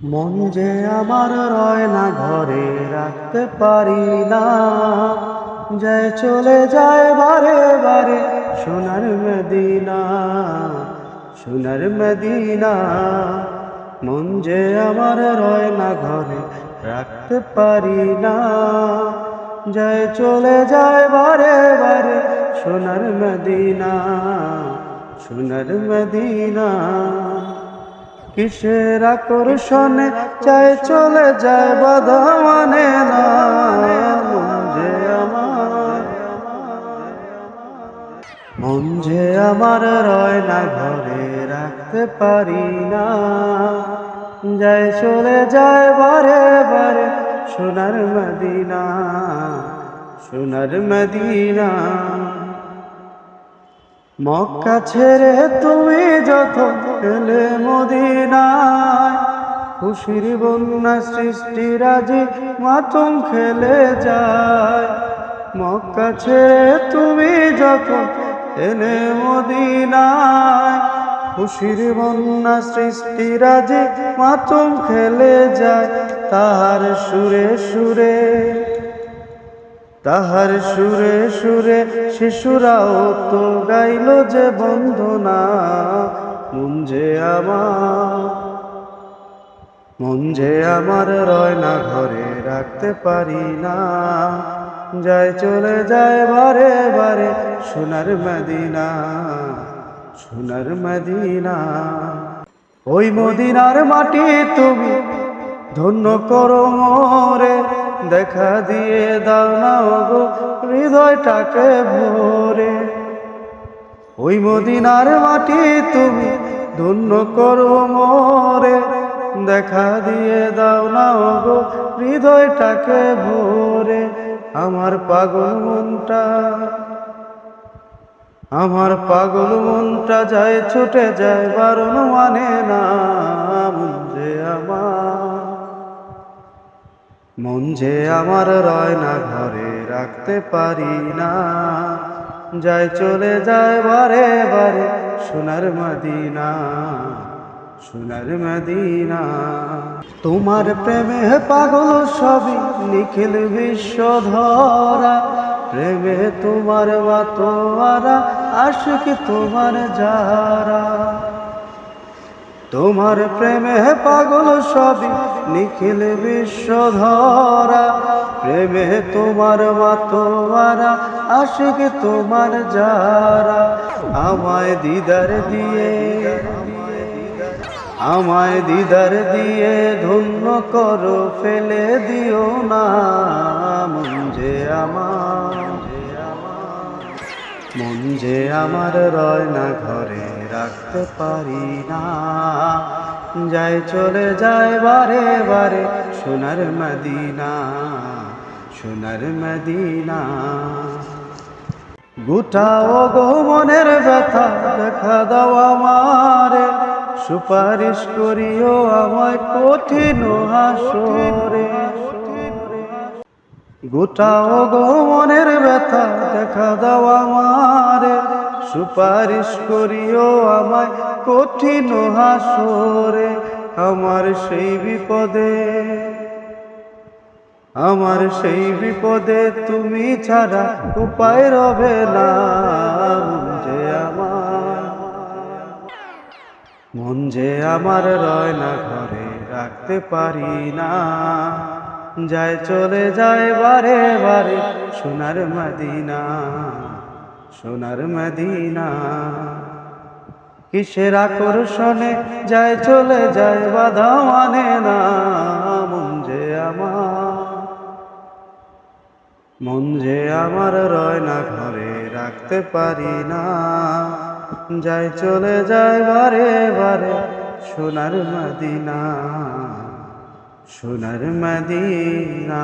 মন যে আমার রয় না, ঘরে রাখতে পারি না। যায় চলে যায় বারে বারে সোনার মদিনা সোনার মদিনা। মন যে আমার রয় না, ঘরে রাখতে পারি না। যায় চলে যায় বারে বারে সোনার মদিনা সোনার মদিনা। কিসের আকর্ষণে চাই চলে যায় বাধা মানে মন যে আমার রয় না, ঘরে রাখতে পারি না। যায় চলে যায় বারে বারে সোনার মদিনা সোনার মদিনা। মক্কা ছেড়ে তুমি যত এলে মদিনায়, খুশির বন্যা সৃষ্টি রাজি মাতম খেলে যায়। মক্কা ছেড়ে তুমি যত এলে মদিনায়, খুশির বন্যা সৃষ্টি রাজি মাতম খেলে যায়। তাহার সুরে সুরে তাহার সুরে সুরে শিশুরাও তো গাইল যে বন্ধনা মন যে আমার, মন যে আমার রয় না ঘরে রাখতে পারি না। যায় চলে যায় বারে বারে সোনার মদিনা সোনার মদিনা। ওই মদিনার মাটি তুমি ধন্য করো মোরে দেখা দিয়ে দাও না গো, হৃদয়টাকে ভরে। ওই মদিনার মাটি তুমি ধন্য করো মোরে। দেখা দিয়ে দাও না গো, হৃদয়টাকে ভরে। আমার পাগল মনটা, আমার পাগল মনটা যায়, ছুটে যায়, বারণ মানে না আমার। মন যে আমার রয় না ঘরে রাখতে পারি না। যায় চলে যায় বারে বারে সোনার মদিনা সোনার মদিনা। তোমার প্রেমে পাগল সবই নিখিল বিশ্ব ধরা প্রেমে তোমার বাতোয়ারা, আশিক তোমার যারা। তোমার প্রেমে পাগল সবই, নিখিল বিশ্ব ধরা প্রেমে তোমার মাতোয়ারা, আশিক তোমার যারা। আমায় দিদার দিয়ে, আমায় দিদার দিয়ে ধন্য করো, ফেলে দিও না মন যে আমার। মন যে আমার রয় না ঘরে রাখতে পারি না। যায় চলে যায় বারে বারে সোনার মদিনা সোনার মদিনা। গুটাও গো মনের ব্যথা, দেখা দাও আমারে, সুপারিশ করিও আমায় কঠিন হাসরে। গোটাও গো মনের ব্যথা, দেখা দাও আমারে সুপারিশ করিও আমায় কঠিন হাসরে, আমার সেই বিপদে। আমার সেই বিপদে তুমি ছাড়া উপায় রবে না যে আমার। মন যে আমার রয় না, ঘরে রাখতে পারি না। যায় চলে যায় বারে বারে সোনার মদিনা। সোনার মদিনা। কিসের আকর্ষণে যায়, চলে যায় বাধা মানে না, মন যে আমার। মন যে আমার রয় না, ঘরে রাখতে পারি না। যায়, চলে যায় বারে বারে সোনার মদিনা সোনার মদিনা।